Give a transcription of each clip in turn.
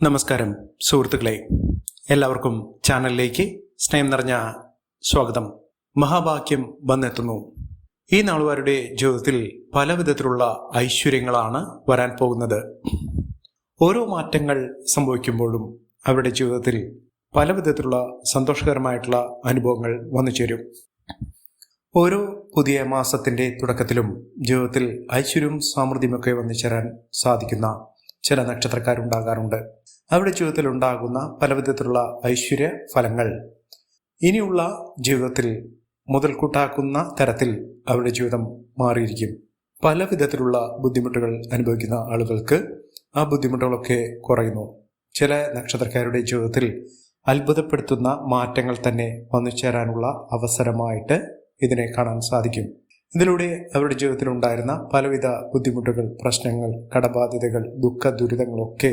നമസ്കാരം സുഹൃത്തുക്കളെ. എല്ലാവർക്കും ചാനലിലേക്ക് സ്നേഹം നിറഞ്ഞ സ്വാഗതം. മഹാഭാഗ്യം വന്നെത്തുന്നു. ഈ നാളുകാരുടെ ജീവിതത്തിൽ പല വിധത്തിലുള്ള ഐശ്വര്യങ്ങളാണ് വരാൻ പോകുന്നത്. ഓരോ മാറ്റങ്ങൾ സംഭവിക്കുമ്പോഴും അവരുടെ ജീവിതത്തിൽ പല വിധത്തിലുള്ള സന്തോഷകരമായിട്ടുള്ള അനുഭവങ്ങൾ വന്നു ചേരും. ഓരോ പുതിയ മാസത്തിന്റെ തുടക്കത്തിലും ജീവിതത്തിൽ ഐശ്വര്യവും സമൃദ്ധിയുമൊക്കെ വന്നു ചേരാൻ സാധിക്കുന്ന ചില നക്ഷത്രക്കാരുണ്ടാകാറുണ്ട്. അവരുടെ ജീവിതത്തിൽ ഉണ്ടാകുന്ന പല വിധത്തിലുള്ള ഐശ്വര്യ ഫലങ്ങൾ. ഇനിയുള്ള ജീവിതത്തിൽ മുതൽക്കൂട്ടാക്കുന്ന തരത്തിൽ അവരുടെ ജീവിതം മാറിയിരിക്കും. പല വിധത്തിലുള്ള ബുദ്ധിമുട്ടുകൾ അനുഭവിക്കുന്ന ആളുകൾക്ക് ആ ബുദ്ധിമുട്ടുകളൊക്കെ കുറയുന്നു. ചില നക്ഷത്രക്കാരുടെ ജീവിതത്തിൽ അത്ഭുതപ്പെടുത്തുന്ന മാറ്റങ്ങൾ തന്നെ വന്നു ചേരാനുള്ള അവസരമായിട്ട് ഇതിനെ കാണാൻ സാധിക്കും. ഇതിലൂടെ അവരുടെ ജീവിതത്തിൽ ഉണ്ടായിരുന്ന പലവിധ ബുദ്ധിമുട്ടുകൾ പ്രശ്നങ്ങൾ കടബാധ്യതകൾ ദുഃഖ ദുരിതങ്ങളൊക്കെ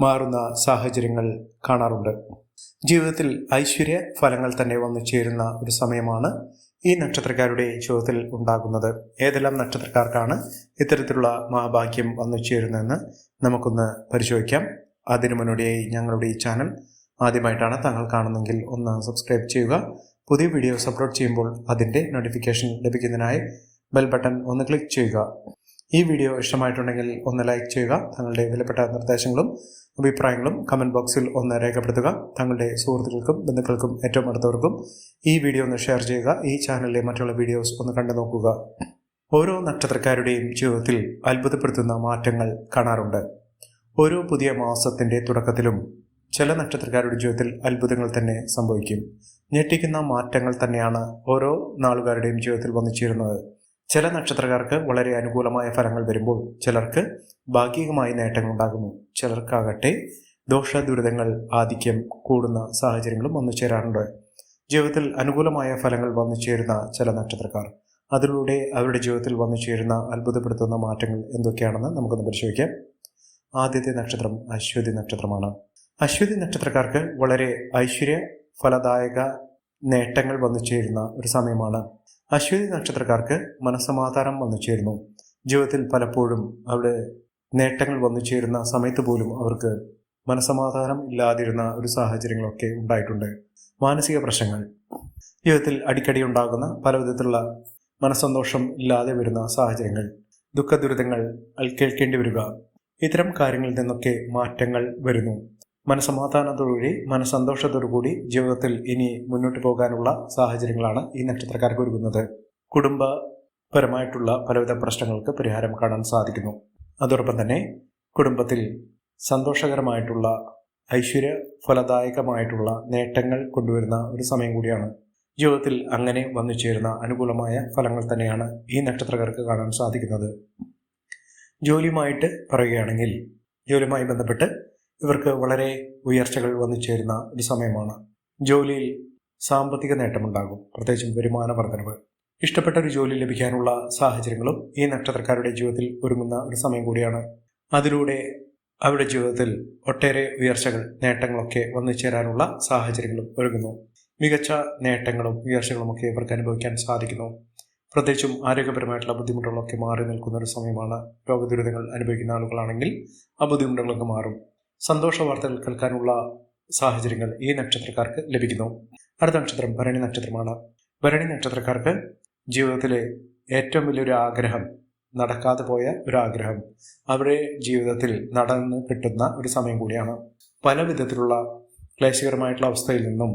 മാറുന്ന സാഹചര്യങ്ങൾ കാണാറുണ്ട്. ജീവിതത്തിൽ ഐശ്വര്യ ഫലങ്ങൾ തന്നെ വന്നു ചേരുന്ന ഒരു സമയമാണ് ഈ നക്ഷത്രക്കാരുടെ ജീവിതത്തിൽ ഉണ്ടാകുന്നത്. ഏതെല്ലാം നക്ഷത്രക്കാർക്കാണ് ഇത്തരത്തിലുള്ള മഹാഭാഗ്യം വന്നു ചേരുന്നതെന്ന് നമുക്കൊന്ന് പരിശോധിക്കാം. അതിനു മുന്നോടിയായി ഞങ്ങളുടെ ഈ ചാനൽ ആദ്യമായിട്ടാണ് താങ്കൾ കാണുന്നെങ്കിൽ ഒന്ന് സബ്സ്ക്രൈബ് ചെയ്യുക. പുതിയ വീഡിയോസ് അപ്ലോഡ് ചെയ്യുമ്പോൾ അതിന്റെ നോട്ടിഫിക്കേഷൻ ലഭിക്കുന്നതിനായി ബെൽ ബട്ടൺ ഒന്ന് ക്ലിക്ക് ചെയ്യുക. ഈ വീഡിയോ ഇഷ്ടമായിട്ടുണ്ടെങ്കിൽ ഒന്ന് ലൈക്ക് ചെയ്യുക. തങ്ങളുടെ വിലപ്പെട്ട നിർദ്ദേശങ്ങളും അഭിപ്രായങ്ങളും കമന്റ് ബോക്സിൽ ഒന്ന് രേഖപ്പെടുത്തുക. തങ്ങളുടെ സുഹൃത്തുക്കൾക്കും ബന്ധുക്കൾക്കും ഏറ്റവും അടുത്തവർക്കും ഈ വീഡിയോ ഒന്ന് ഷെയർ ചെയ്യുക. ഈ ചാനലിലെ മറ്റുള്ള വീഡിയോസ് ഒന്ന് കണ്ടു നോക്കുക. ഓരോ നക്ഷത്രക്കാരുടെയും ജീവിതത്തിൽ അത്ഭുതപ്പെടുത്തുന്ന മാറ്റങ്ങൾ കാണാറുണ്ട്. ഓരോ പുതിയ മാസത്തിന്റെ തുടക്കത്തിലും ചില നക്ഷത്രക്കാരുടെ ജീവിതത്തിൽ അത്ഭുതങ്ങൾ തന്നെ സംഭവിക്കും. ഞെട്ടിക്കുന്ന മാറ്റങ്ങൾ തന്നെയാണ് ഓരോ നാളുകാരുടെയും ജീവിതത്തിൽ വന്നിച്ചിരുന്നത്. ചില നക്ഷത്രക്കാർക്ക് വളരെ അനുകൂലമായ ഫലങ്ങൾ വരുമ്പോൾ ചിലർക്ക് ഭാഗികമായ നേട്ടങ്ങൾ ഉണ്ടാകുന്നു. ചിലർക്കാകട്ടെ ദോഷ ദുരിതങ്ങൾ ആധിക്യം കൂടുന്ന സാഹചര്യങ്ങളും വന്നു ചേരാറുണ്ട് ജീവിതത്തിൽ അനുകൂലമായ ഫലങ്ങൾ വന്നു ചേരുന്ന ചില നക്ഷത്രക്കാർ അതിലൂടെ അവരുടെ ജീവിതത്തിൽ വന്നു ചേരുന്ന അത്ഭുതപ്പെടുത്തുന്ന മാറ്റങ്ങൾ എന്തൊക്കെയാണെന്ന് നമുക്കൊന്ന് പരിശോധിക്കാം. ആദ്യത്തെ നക്ഷത്രം അശ്വതി നക്ഷത്രമാണ്. അശ്വതി നക്ഷത്രക്കാർക്ക് വളരെ ഐശ്വര്യ ഫലദായക നേട്ടങ്ങൾ വന്നു ചേരുന്ന ഒരു സമയമാണ്. അശ്വതി നക്ഷത്രക്കാർക്ക് മനസ്സമാധാനം വന്നു ചേരുന്നു. ജീവിതത്തിൽ പലപ്പോഴും അവിടെ നേട്ടങ്ങൾ വന്നു ചേരുന്ന സമയത്ത് പോലും അവർക്ക് മനസ്സമാധാനം ഇല്ലാതിരുന്ന ഒരു സാഹചര്യങ്ങളൊക്കെ ഉണ്ടായിട്ടുണ്ട്. മാനസിക പ്രശ്നങ്ങൾ. ജീവിതത്തിൽ അടിക്കടി ഉണ്ടാകുന്ന പല വിധത്തിലുള്ള മനസ്സന്തോഷം ഇല്ലാതെ വരുന്ന സാഹചര്യങ്ങൾ. ദുഃഖ ദുരിതങ്ങൾ കേൾക്കേണ്ടി വരിക. ഇത്തരം കാര്യങ്ങളിൽ നിന്നൊക്കെ മാറ്റങ്ങൾ വരുന്നു. മനസമാധാനത്തോടുകൂടി മനസ്സന്തോഷത്തോടുകൂടി ജീവിതത്തിൽ ഇനി മുന്നോട്ട് പോകാനുള്ള സാഹചര്യങ്ങളാണ് ഈ നക്ഷത്രക്കാർക്ക് ഒരുങ്ങുന്നത്. കുടുംബപരമായിട്ടുള്ള പലവിധ പ്രശ്നങ്ങൾക്ക് പരിഹാരം കാണാൻ സാധിക്കുന്നു. അതോടൊപ്പം തന്നെ കുടുംബത്തിൽ സന്തോഷകരമായിട്ടുള്ള ഐശ്വര്യ ഫലദായകമായിട്ടുള്ള നേട്ടങ്ങൾ കൊണ്ടുവരുന്ന ഒരു സമയം കൂടിയാണ്. ജീവിതത്തിൽ അങ്ങനെ വന്നു ചേരുന്ന അനുകൂലമായ ഫലങ്ങൾ തന്നെയാണ് ഈ നക്ഷത്രക്കാർക്ക് കാണാൻ സാധിക്കുന്നത്. ജോലിയുമായിട്ട് പറയുകയാണെങ്കിൽ ജോലിയുമായി ബന്ധപ്പെട്ട് ഇവർക്ക് വളരെ ഉയർച്ചകൾ വന്നു ചേരുന്ന ഒരു സമയമാണ്. ജോലിയിൽ സാമ്പത്തിക നേട്ടമുണ്ടാകും. പ്രത്യേകിച്ചും വരുമാന വർധനവ്. ഇഷ്ടപ്പെട്ട ഒരു ജോലി ലഭിക്കാനുള്ള സാഹചര്യങ്ങളും ഈ നക്ഷത്രക്കാരുടെ ജീവിതത്തിൽ ഒരുങ്ങുന്ന ഒരു സമയം കൂടിയാണ്. അതിലൂടെ അവരുടെ ജീവിതത്തിൽ ഒട്ടേറെ ഉയർച്ചകൾ നേട്ടങ്ങളൊക്കെ വന്നു ചേരാനുള്ള സാഹചര്യങ്ങളും ഒരുങ്ങുന്നു. മികച്ച നേട്ടങ്ങളും ഉയർച്ചകളും ഒക്കെ ഇവർക്ക് അനുഭവിക്കാൻ സാധിക്കുന്നു. പ്രത്യേകിച്ചും ആരോഗ്യപരമായിട്ടുള്ള ബുദ്ധിമുട്ടുകളൊക്കെ മാറി നിൽക്കുന്ന ഒരു സമയമാണ് രോഗദുരിതങ്ങൾ അനുഭവിക്കുന്ന ആളുകളാണെങ്കിൽ ആ ബുദ്ധിമുട്ടുകളൊക്കെ മാറും. സന്തോഷ വാർത്തകൾ കേൾക്കാനുള്ള സാഹചര്യങ്ങൾ ഈ നക്ഷത്രക്കാർക്ക് ലഭിക്കുന്നു. അടുത്ത നക്ഷത്രം ഭരണി നക്ഷത്രമാണ്. ഭരണി നക്ഷത്രക്കാർക്ക് ജീവിതത്തിലെ ഏറ്റവും വലിയൊരു ആഗ്രഹം നടക്കാതെ പോയ ഒരു ആഗ്രഹം. അവരുടെ ജീവിതത്തിൽ നടന്ന് കിട്ടുന്ന ഒരു സമയം കൂടിയാണ്. പല വിധത്തിലുള്ള ക്ലേശകരമായിട്ടുള്ള അവസ്ഥയിൽ നിന്നും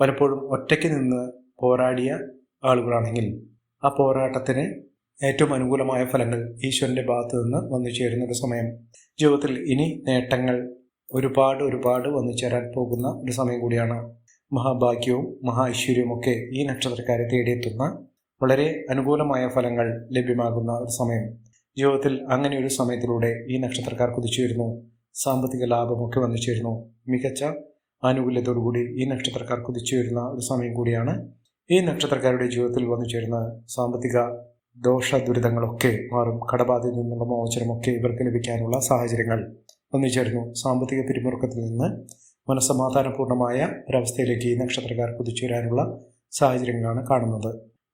പലപ്പോഴും ഒറ്റയ്ക്ക് നിന്ന് പോരാടിയ ആളുകളാണെങ്കിൽ ആ പോരാട്ടത്തിന് ഏറ്റവും അനുകൂലമായ ഫലങ്ങൾ ഈശ്വരന്റെ ഭാഗത്ത് നിന്ന് വന്നു ചേരുന്ന ഒരു സമയം. ജീവിതത്തിൽ ഇനി നേട്ടങ്ങൾ ഒരുപാട് ഒരുപാട് വന്നു ചേരാൻ പോകുന്ന ഒരു സമയം കൂടിയാണ് മഹാഭാഗ്യവും മഹാ ഐശ്വര്യവും ഒക്കെ ഈ നക്ഷത്രക്കാരെ തേടിയെത്തുന്ന വളരെ അനുകൂലമായ ഫലങ്ങൾ ലഭ്യമാകുന്ന ഒരു സമയം. ജീവിതത്തിൽ അങ്ങനെ ഒരു സമയത്തിലൂടെ ഈ നക്ഷത്രക്കാർ കുതിച്ചു വരുന്നു. സാമ്പത്തിക ലാഭമൊക്കെ വന്നു ചേരുന്നു. മികച്ച ആനുകൂല്യത്തോടുകൂടി ഈ നക്ഷത്രക്കാർ കുതിച്ചു വരുന്ന ഒരു സമയം കൂടിയാണ് ഈ നക്ഷത്രക്കാരുടെ ജീവിതത്തിൽ വന്നു ചേരുന്ന സാമ്പത്തിക ദോഷ ദുരിതങ്ങളൊക്കെ മാറും. കടബാധയിൽ നിന്നുള്ള മോചനമൊക്കെ ഇവർക്ക് ലഭിക്കാനുള്ള സാഹചര്യങ്ങൾ. വന്നു ചേരുന്നു സാമ്പത്തിക പിരിമുറുക്കത്തിൽ നിന്ന് മനസ്സമാധാനപൂർണമായ ഒരവസ്ഥയിലേക്ക് ഈ നക്ഷത്രക്കാർ കുതിച്ചുവരാനുള്ള സാഹചര്യങ്ങളാണ് കാണുന്നത്.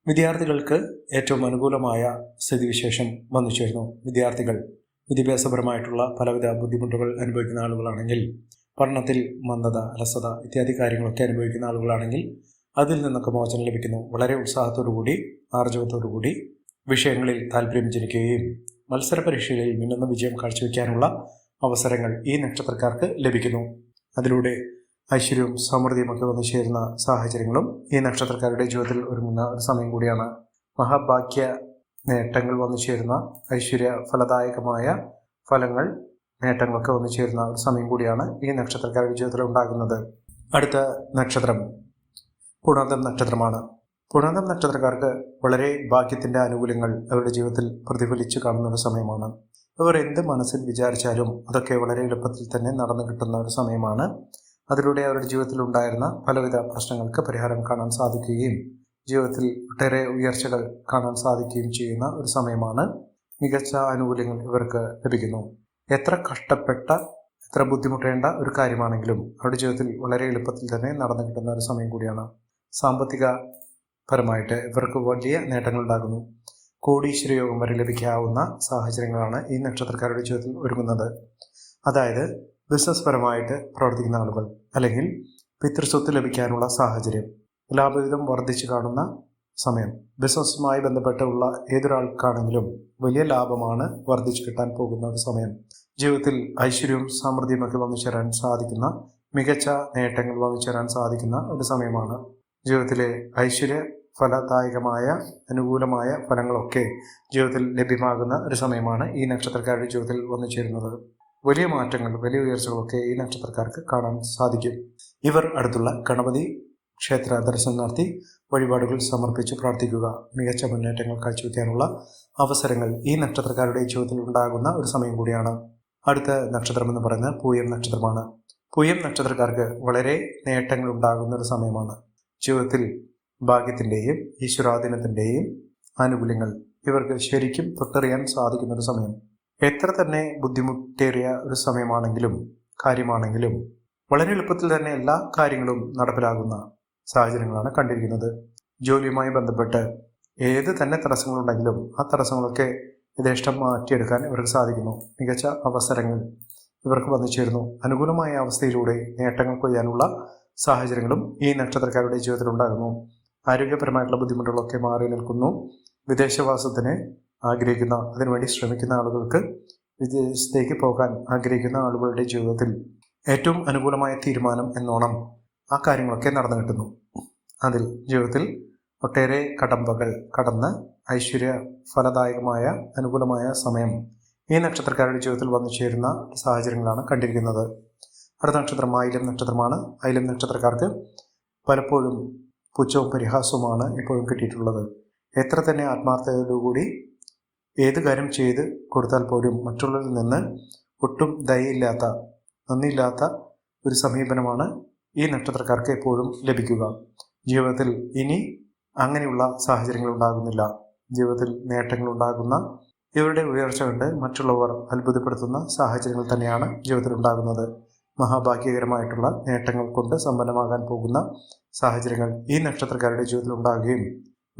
വിദ്യാർത്ഥികൾക്ക് ഏറ്റവും അനുകൂലമായ സ്ഥിതിവിശേഷം വന്നു ചേരുന്നു. വിദ്യാർത്ഥികൾ വിദ്യാഭ്യാസപരമായിട്ടുള്ള പലവിധ ബുദ്ധിമുട്ടുകൾ അനുഭവിക്കുന്ന ആളുകളാണെങ്കിൽ പഠനത്തിൽ മന്ദത അലസത ഇത്യാദി കാര്യങ്ങളൊക്കെ അനുഭവിക്കുന്ന ആളുകളാണെങ്കിൽ അതിൽ നിന്നൊക്കെ മോചനം ലഭിക്കുന്നു. വളരെ ഉത്സാഹത്തോടുകൂടി ആർജവത്തോടുകൂടി വിഷയങ്ങളിൽ താല്പര്യം ജനിക്കുകയും മത്സര പരീക്ഷകളിൽ മിന്നുന്ന വിജയം കാഴ്ചവെക്കാനുള്ള അവസരങ്ങൾ ഈ നക്ഷത്രക്കാർക്ക് ലഭിക്കുന്നു. അതിലൂടെ ഐശ്വര്യവും സമൃദ്ധിയും ഒക്കെ വന്നു ചേരുന്ന സാഹചര്യങ്ങളും ഈ നക്ഷത്രക്കാരുടെ ജീവിതത്തിൽ ഒരുങ്ങുന്ന ഒരു സമയം കൂടിയാണ്. മഹാഭാഗ്യ നേട്ടങ്ങൾ വന്നു ചേരുന്ന ഐശ്വര്യ ഫലദായകമായ ഫലങ്ങൾ നേട്ടങ്ങളൊക്കെ വന്നു ചേരുന്ന ഒരു സമയം കൂടിയാണ് ഈ നക്ഷത്രക്കാരുടെ ജീവിതത്തിൽ ഉണ്ടാകുന്നത്. അടുത്ത നക്ഷത്രം പുണാന്തം നക്ഷത്രമാണ്. പുണാന്തം നക്ഷത്രക്കാർക്ക് വളരെ ഭാഗ്യത്തിന്റെ ആനുകൂല്യങ്ങൾ അവരുടെ ജീവിതത്തിൽ പ്രതിഫലിച്ചു കാണുന്ന ഒരു സമയമാണ്. ഇവർ എന്ത് മനസ്സിൽ വിചാരിച്ചാലും അതൊക്കെ വളരെ എളുപ്പത്തിൽ തന്നെ നടന്നു കിട്ടുന്ന ഒരു സമയമാണ്. അതിലൂടെ അവരുടെ ജീവിതത്തിൽ ഉണ്ടായിരുന്ന പലവിധ പ്രശ്നങ്ങൾക്ക് പരിഹാരം കാണാൻ സാധിക്കുകയും ജീവിതത്തിൽ ഒട്ടേറെ ഉയർച്ചകൾ കാണാൻ സാധിക്കുകയും ചെയ്യുന്ന ഒരു സമയമാണ്. മികച്ച ആനുകൂല്യങ്ങൾ ഇവർക്ക് ലഭിക്കുന്നു. എത്ര കഷ്ടപ്പെട്ട എത്ര ബുദ്ധിമുട്ടേണ്ട ഒരു കാര്യമാണെങ്കിലും അവരുടെ ജീവിതത്തിൽ വളരെ എളുപ്പത്തിൽ തന്നെ നടന്നു കിട്ടുന്ന ഒരു സമയം കൂടിയാണ്. സാമ്പത്തിക പരമായിട്ട് ഇവർക്ക് വലിയ നേട്ടങ്ങൾ ഉണ്ടാകുന്നു കോടീശ്വര യോഗം വരെ ലഭിക്കാവുന്ന സാഹചര്യങ്ങളാണ് ഈ നക്ഷത്രക്കാരുടെ ജീവിതത്തിൽ ഒരുങ്ങുന്നത്. അതായത് ബിസിനസ് പരമായിട്ട് പ്രവർത്തിക്കുന്ന ആളുകൾ അല്ലെങ്കിൽ പിതൃസ്വത്ത് ലഭിക്കാനുള്ള സാഹചര്യം ലാഭവിധം വർദ്ധിച്ചു കാണുന്ന സമയം ബിസിനസ്സുമായി ബന്ധപ്പെട്ടുള്ള ഏതൊരാൾക്കാണെങ്കിലും വലിയ ലാഭമാണ് വർദ്ധിച്ചു കിട്ടാൻ പോകുന്ന ഒരു സമയം ജീവിതത്തിൽ ഐശ്വര്യവും സമൃദ്ധിയുമൊക്കെ വന്നു ചേരാൻ സാധിക്കുന്ന മികച്ച നേട്ടങ്ങൾ വന്നു ചേരാൻ സാധിക്കുന്ന ഒരു സമയമാണ്. ജീവിതത്തിലെ ഐശ്വര്യ ഫലദായകമായ അനുകൂലമായ ഫലങ്ങളൊക്കെ ജീവിതത്തിൽ ലഭ്യമാകുന്ന ഒരു സമയമാണ് ഈ നക്ഷത്രക്കാരുടെ ജീവിതത്തിൽ വന്നു ചേരുന്നത്. വലിയ മാറ്റങ്ങൾ വലിയ ഉയർച്ചകളൊക്കെ ഈ നക്ഷത്രക്കാർക്ക് കാണാൻ സാധിക്കും. ഇവർ അടുത്തുള്ള ഗണപതി ക്ഷേത്ര ദർശനം നടത്തി വഴിപാടുകൾ സമർപ്പിച്ച് പ്രാർത്ഥിക്കുക. മികച്ച മുന്നേറ്റങ്ങൾ കാഴ്ചവെക്കാനുള്ള അവസരങ്ങൾ ഈ നക്ഷത്രക്കാരുടെ ജീവിതത്തിൽ ഉണ്ടാകുന്ന ഒരു സമയം കൂടിയാണ്. അടുത്ത നക്ഷത്രം എന്ന് പറയുന്നത് പൂയം നക്ഷത്രമാണ്. പൂയം നക്ഷത്രക്കാർക്ക് വളരെ നേട്ടങ്ങൾ ഉണ്ടാകുന്ന ഒരു സമയമാണ്. ജീവിതത്തിൽ ഭാഗ്യത്തിന്റെയും ഈശ്വരാധീനത്തിന്റെയും ആനുകൂല്യങ്ങൾ ഇവർക്ക് ശരിക്കും തൊട്ടറിയാൻ സാധിക്കുന്ന ഒരു സമയം. എത്ര തന്നെ ബുദ്ധിമുട്ടേറിയ ഒരു സമയമാണെങ്കിലും കാര്യമാണെങ്കിലും വളരെ എളുപ്പത്തിൽ തന്നെ എല്ലാ കാര്യങ്ങളും നടപ്പിലാകുന്ന സാഹചര്യങ്ങളാണ് കണ്ടിരിക്കുന്നത്. ജോലിയുമായി ബന്ധപ്പെട്ട് ഏത് തന്നെ തടസ്സങ്ങളുണ്ടെങ്കിലും ആ തടസ്സങ്ങളൊക്കെ യഥേഷ്ടം മാറ്റിയെടുക്കാൻ ഇവർക്ക് സാധിക്കുന്നു. മികച്ച അവസരങ്ങൾ ഇവർക്ക് വന്നു ചേരുന്നു അനുകൂലമായ അവസ്ഥയിലൂടെ നേട്ടങ്ങൾ കൊയ്യാനുള്ള സാഹചര്യങ്ങളും ഈ നക്ഷത്രക്കാരുടെ ജീവിതത്തിൽ ഉണ്ടാകുന്നു ആരോഗ്യപരമായിട്ടുള്ള ബുദ്ധിമുട്ടുകളൊക്കെ മാറി നിൽക്കുന്നു. വിദേശവാസത്തിന് ആഗ്രഹിക്കുന്ന അതിനുവേണ്ടി ശ്രമിക്കുന്ന ആളുകൾക്ക് വിദേശത്തേക്ക് പോകാൻ ആഗ്രഹിക്കുന്ന ആളുകളുടെ ജീവിതത്തിൽ ഏറ്റവും അനുകൂലമായ തീരുമാനം എന്നോണം ആ കാര്യങ്ങളൊക്കെ നടന്നു കിട്ടുന്നു. അതിൽ ജീവിതത്തിൽ ഒട്ടേറെ കടമ്പകൾ കടന്ന് ഐശ്വര്യ ഫലദായകമായ അനുകൂലമായ സമയം ഈ നക്ഷത്രക്കാരുടെ ജീവിതത്തിൽ വന്നു ചേരുന്ന സാഹചര്യങ്ങളാണ് കണ്ടിരിക്കുന്നത്. അടുത്ത നക്ഷത്രം ആയിലം നക്ഷത്രമാണ്. ആയിലം നക്ഷത്രക്കാർക്ക് പലപ്പോഴും പുച്ഛവും പരിഹാസവുമാണ് ഇപ്പോഴും കിട്ടിയിട്ടുള്ളത്. എത്ര തന്നെ ആത്മാർത്ഥതയോടുകൂടി ഏത് കാര്യം ചെയ്ത് കൊടുത്താൽ പോലും മറ്റുള്ളവരിൽ നിന്ന് ഒട്ടും ദയയില്ലാത്ത നന്ദിയില്ലാത്ത ഒരു സമീപനമാണ് ഈ നക്ഷത്രക്കാർക്ക് എപ്പോഴും ലഭിക്കുക. ജീവിതത്തിൽ ഇനി അങ്ങനെയുള്ള സാഹചര്യങ്ങൾ ഉണ്ടാകുന്നില്ല. ജീവിതത്തിൽ നേട്ടങ്ങൾ ഉണ്ടാകുന്ന ഇവരുടെ ഉയർച്ച കണ്ട് മറ്റുള്ളവർ അത്ഭുതപ്പെടുത്തുന്ന സാഹചര്യങ്ങൾ തന്നെയാണ് ജീവിതത്തിൽ ഉണ്ടാകുന്നത്. മഹാഭാഗ്യകരമായിട്ടുള്ള നേട്ടങ്ങൾ കൊണ്ട് സമ്പന്നമാകാൻ പോകുന്ന സാഹചര്യങ്ങൾ ഈ നക്ഷത്രക്കാരുടെ ജീവിതത്തിൽ ഉണ്ടാകുകയും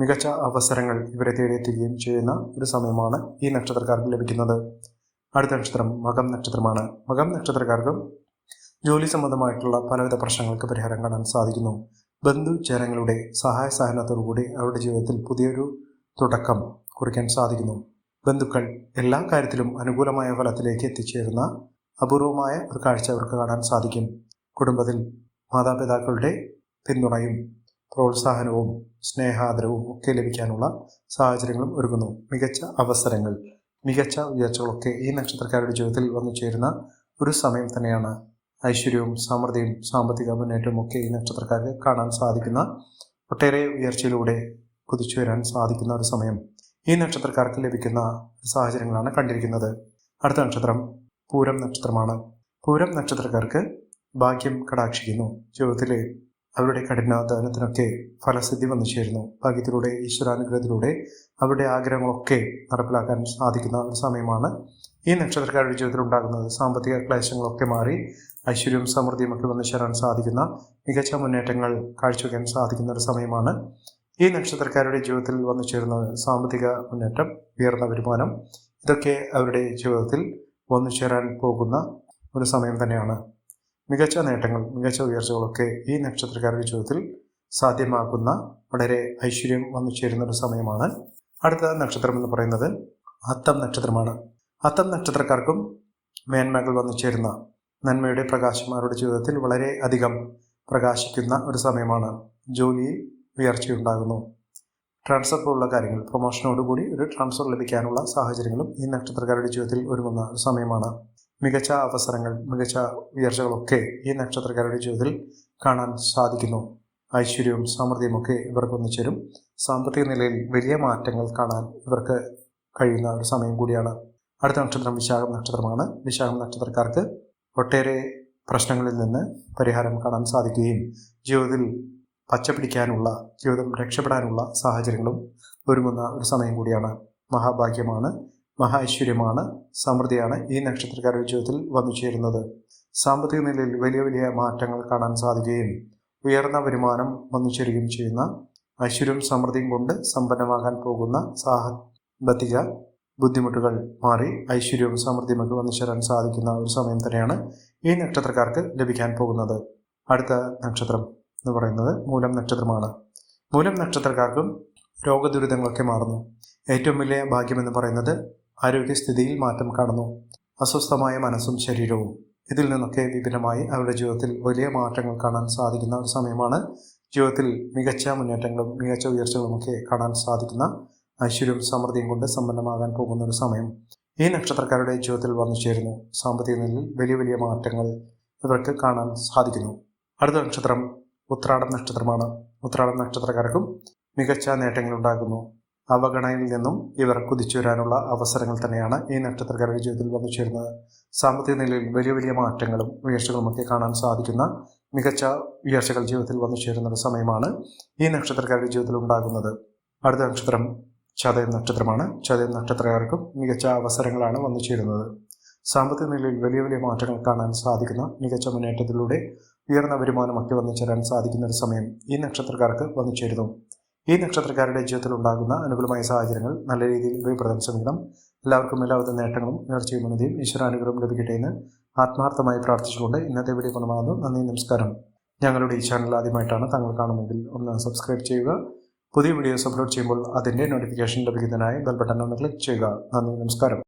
മികച്ച അവസരങ്ങൾ ഇവരെ തേടിയെത്തുകയും ചെയ്യുന്ന ഒരു സമയമാണ് ഈ നക്ഷത്രക്കാർക്ക് ലഭിക്കുന്നത്. അടുത്ത നക്ഷത്രം മകം നക്ഷത്രമാണ്. മകം നക്ഷത്രക്കാർക്കും ജോലി സംബന്ധമായിട്ടുള്ള പലവിധ പ്രശ്നങ്ങൾക്ക് പരിഹാരം കാണാൻ സാധിക്കുന്നു. ബന്ധുജനങ്ങളുടെ സഹായ സഹനത്തോടുകൂടി അവരുടെ ജീവിതത്തിൽ പുതിയൊരു തുടക്കം കുറിക്കാൻ സാധിക്കുന്നു. ബന്ധുക്കൾ എല്ലാ കാര്യത്തിലും അനുകൂലമായ ഫലത്തിലേക്ക് എത്തിച്ചേരുന്ന അപൂർവമായ ഒരു കാഴ്ച അവർക്ക് കാണാൻ സാധിക്കും. കുടുംബത്തിൽ മാതാപിതാക്കളുടെ പിന്തുണയും പ്രോത്സാഹനവും സ്നേഹാദരവും ഒക്കെ ലഭിക്കാനുള്ള സാഹചര്യങ്ങളും ഒരുങ്ങുന്നു. മികച്ച അവസരങ്ങൾ മികച്ച ഉയർച്ചകളൊക്കെ ഈ നക്ഷത്രക്കാരുടെ ജീവിതത്തിൽ വന്നു ചേരുന്ന ഒരു സമയം തന്നെയാണ് ഐശ്വര്യവും സമൃദ്ധിയും സാമ്പത്തിക മുന്നേറ്റവും ഒക്കെ ഈ നക്ഷത്രക്കാർക്ക് കാണാൻ സാധിക്കുന്ന ഒട്ടേറെ ഉയർച്ചയിലൂടെ കുതിച്ചു വരാൻ സാധിക്കുന്ന ഒരു സമയം ഈ നക്ഷത്രക്കാർക്ക് ലഭിക്കുന്ന സാഹചര്യങ്ങളാണ് കണ്ടിരിക്കുന്നത്. അടുത്ത നക്ഷത്രം പൂരം നക്ഷത്രമാണ്. പൂരം നക്ഷത്രക്കാർക്ക് ഭാഗ്യം കടാക്ഷിക്കുന്നു. ജീവിതത്തിലെ അവരുടെ കഠിനാധ്വാനത്തിനൊക്കെ ഫലസിദ്ധി വന്നു ചേരുന്നു. ഭാഗ്യത്തിലൂടെ ഈശ്വരാനുഗ്രഹത്തിലൂടെ അവരുടെ ആഗ്രഹങ്ങളൊക്കെ നടപ്പിലാക്കാൻ സാധിക്കുന്ന ഒരു സമയമാണ് ഈ നക്ഷത്രക്കാരുടെ ജീവിതത്തിൽ ഉണ്ടാകുന്നത്. സാമ്പത്തിക ക്ലേശങ്ങളൊക്കെ മാറി ഐശ്വര്യവും സമൃദ്ധിയും ഒക്കെ വന്നു ചേരാൻ സാധിക്കുന്ന മികച്ച മുന്നേറ്റങ്ങൾ കാഴ്ചവെക്കാൻ സാധിക്കുന്ന ഒരു സമയമാണ് ഈ നക്ഷത്രക്കാരുടെ ജീവിതത്തിൽ വന്നു ചേരുന്നത്. സാമ്പത്തിക മുന്നേറ്റം ഉയർന്ന വരുമാനം ഇതൊക്കെ അവരുടെ ജീവിതത്തിൽ വന്നു ചേരാൻ പോകുന്ന ഒരു സമയം തന്നെയാണ്. മികച്ച നേട്ടങ്ങൾ മികച്ച ഉയർച്ചകളൊക്കെ ഈ നക്ഷത്രക്കാരുടെ ജീവിതത്തിൽ സാധ്യമാക്കുന്ന വളരെ ഐശ്വര്യം വന്നു ചേരുന്ന ഒരു സമയമാണ്. അടുത്ത നക്ഷത്രം എന്ന് പറയുന്നത് അത്തം നക്ഷത്രമാണ്. അത്തം നക്ഷത്രക്കാർക്കും മേന്മകൾ വന്നു ചേരുന്ന നന്മയുടെ പ്രകാശം അവരുടെ ജീവിതത്തിൽ വളരെ അധികം പ്രകാശിക്കുന്ന ഒരു സമയമാണ്. ജോലിയിൽ ഉയർച്ചയുണ്ടാകുന്നു. ട്രാൻസ്ഫർ പോലുള്ള കാര്യങ്ങൾ പ്രൊമോഷനോടുകൂടി ഒരു ട്രാൻസ്ഫർ ലഭിക്കാനുള്ള സാഹചര്യങ്ങളും ഈ നക്ഷത്രക്കാരുടെ ജീവിതത്തിൽ ഒരുങ്ങുന്ന ഒരു സമയമാണ്. മികച്ച അവസരങ്ങൾ മികച്ച ഉയർച്ചകളൊക്കെ ഈ നക്ഷത്രക്കാരുടെ ജീവിതത്തിൽ കാണാൻ സാധിക്കുന്നു. ഐശ്വര്യവും സമൃദ്ധിയും ഒക്കെ ഇവർക്ക് ഒന്നിച്ചേരും സാമ്പത്തിക നിലയിൽ വലിയ മാറ്റങ്ങൾ കാണാൻ ഇവർക്ക് കഴിയുന്ന ഒരു സമയം കൂടിയാണ്. അടുത്ത നക്ഷത്രം വിശാഖം നക്ഷത്രമാണ്. വിശാഖം നക്ഷത്രക്കാർക്ക് ഒട്ടേറെ പ്രശ്നങ്ങളിൽ നിന്ന് പരിഹാരം കാണാൻ സാധിക്കുകയും ജീവിതത്തിൽ പച്ചപിടിക്കാനുള്ള ജീവിതം രക്ഷപ്പെടാനുള്ള സാഹചര്യങ്ങളും ഒരുങ്ങുന്ന ഒരു സമയം കൂടിയാണ് മഹാഭാഗ്യമാണ് മഹാ ഐശ്വര്യമാണ് സമൃദ്ധിയാണ് ഈ നക്ഷത്രക്കാരുടെ ജീവിതത്തിൽ വന്നു ചേരുന്നത്. സാമ്പത്തിക നിലയിൽ വലിയ വലിയ മാറ്റങ്ങൾ കാണാൻ സാധിക്കുകയും ഉയർന്ന വരുമാനം വന്നു ചേരുകയും ചെയ്യുന്ന ഐശ്വര്യവും സമൃദ്ധിയും കൊണ്ട് സമ്പന്നമാകാൻ പോകുന്ന സാമ്പത്തിക ബുദ്ധിമുട്ടുകൾ മാറി ഐശ്വര്യവും സമൃദ്ധിയുമൊക്കെ വന്നു ചേരാൻ സാധിക്കുന്ന ഒരു സമയം തന്നെയാണ് ഈ നക്ഷത്രക്കാർക്ക് ലഭിക്കാൻ പോകുന്നത്. അടുത്ത നക്ഷത്രം. എന്ന് പറയുന്നത് മൂലം നക്ഷത്രമാണ്. മൂലം നക്ഷത്രക്കാർക്കും രോഗദുരിതങ്ങളൊക്കെ മാറുന്നു. ഏറ്റവും വലിയ ഭാഗ്യം എന്ന് പറയുന്നത് ആരോഗ്യസ്ഥിതിയിൽ മാറ്റം കാണുന്നു. അസ്വസ്ഥമായ മനസ്സും ശരീരവും. ഇതിൽ നിന്നൊക്കെ വിഭിന്നമായി അവരുടെ ജീവിതത്തിൽ വലിയ മാറ്റങ്ങൾ കാണാൻ സാധിക്കുന്ന ഒരു സമയമാണ്. ജീവിതത്തിൽ മികച്ച മുന്നേറ്റങ്ങളും മികച്ച ഉയർച്ചകളും ഒക്കെ കാണാൻ സാധിക്കുന്ന ഐശ്വര്യവും സമൃദ്ധിയും കൊണ്ട് സമ്പന്നമാകാൻ പോകുന്ന ഒരു സമയം. ഈ നക്ഷത്രക്കാരുടെ ജീവിതത്തിൽ വന്നു ചേരുന്നു. സാമ്പത്തിക നിലയിൽ വലിയ വലിയ മാറ്റങ്ങൾ ഇവർക്ക് കാണാൻ സാധിക്കുന്നു. അടുത്ത നക്ഷത്രം ഉത്രാടം നക്ഷത്രമാണ്. ഉത്രാടം നക്ഷത്രക്കാർക്കും മികച്ച നേട്ടങ്ങൾ ഉണ്ടാകുന്നു അവഗണനയിൽ നിന്നും ഇവർ കുതിച്ചു വരാനുള്ള അവസരങ്ങൾ തന്നെയാണ് ഈ നക്ഷത്രക്കാരുടെ ജീവിതത്തിൽ വന്നു ചേരുന്നത്. സാമ്പത്തിക നിലയിൽ വലിയ വലിയ മാറ്റങ്ങളും ഉയർച്ചകളുമൊക്കെ കാണാൻ സാധിക്കുന്ന മികച്ച ഉയർച്ചകൾ ജീവിതത്തിൽ വന്നു ചേരുന്ന ഒരു സമയമാണ് ഈ നക്ഷത്രക്കാരുടെ ജീവിതത്തിൽ ഉണ്ടാകുന്നത്. അടുത്ത നക്ഷത്രം ചതയം നക്ഷത്രമാണ്. ചതയം നക്ഷത്രക്കാർക്കും മികച്ച അവസരങ്ങളാണ് വന്നു ചേരുന്നത്. സാമ്പത്തിക നിലയിൽ വലിയ വലിയ മാറ്റങ്ങൾ കാണാൻ സാധിക്കുന്ന മികച്ച മുന്നേറ്റത്തിലൂടെ ഉയർന്ന വരുമാനമൊക്കെ വന്നു ചേരാൻ സാധിക്കുന്ന ഒരു സമയം ഈ നക്ഷത്രക്കാർക്ക് വന്നു ചേരുന്നു. ഈ നക്ഷത്രക്കാരുടെ ജീവിതത്തിൽ ഉണ്ടാകുന്ന അനുകൂലമായ സാഹചര്യങ്ങൾ നല്ല രീതിയിൽ ഉപയോഗപ്പെടുത്താൻ ശ്രമിക്കണം എല്ലാവർക്കും എല്ലാവിധ നേട്ടങ്ങളും ഉയർച്ചയും ഉന്നതിയും ഈശ്വരാനുഗ്രഹം ലഭിക്കട്ടെ എന്ന് ആത്മാർത്ഥമായി പ്രാർത്ഥിച്ചുകൊണ്ട് ഇന്നത്തെ വീഡിയോ കൊണ്ടുവന്നു നന്ദി നമസ്കാരം. ഞങ്ങളുടെ ഈ ചാനൽ ആദ്യമായിട്ടാണ് താങ്കൾ കാണുന്നതെങ്കിൽ ഒന്ന് സബ്സ്ക്രൈബ് ചെയ്യുക. പുതിയ വീഡിയോസ് അപ്ലോഡ് ചെയ്യുമ്പോൾ അതിന്റെ നോട്ടിഫിക്കേഷൻ ലഭിക്കുന്നതിനായി ബെൽ ബട്ടൺ ഒന്ന് ക്ലിക്ക് ചെയ്യുക. നന്ദി നമസ്കാരം.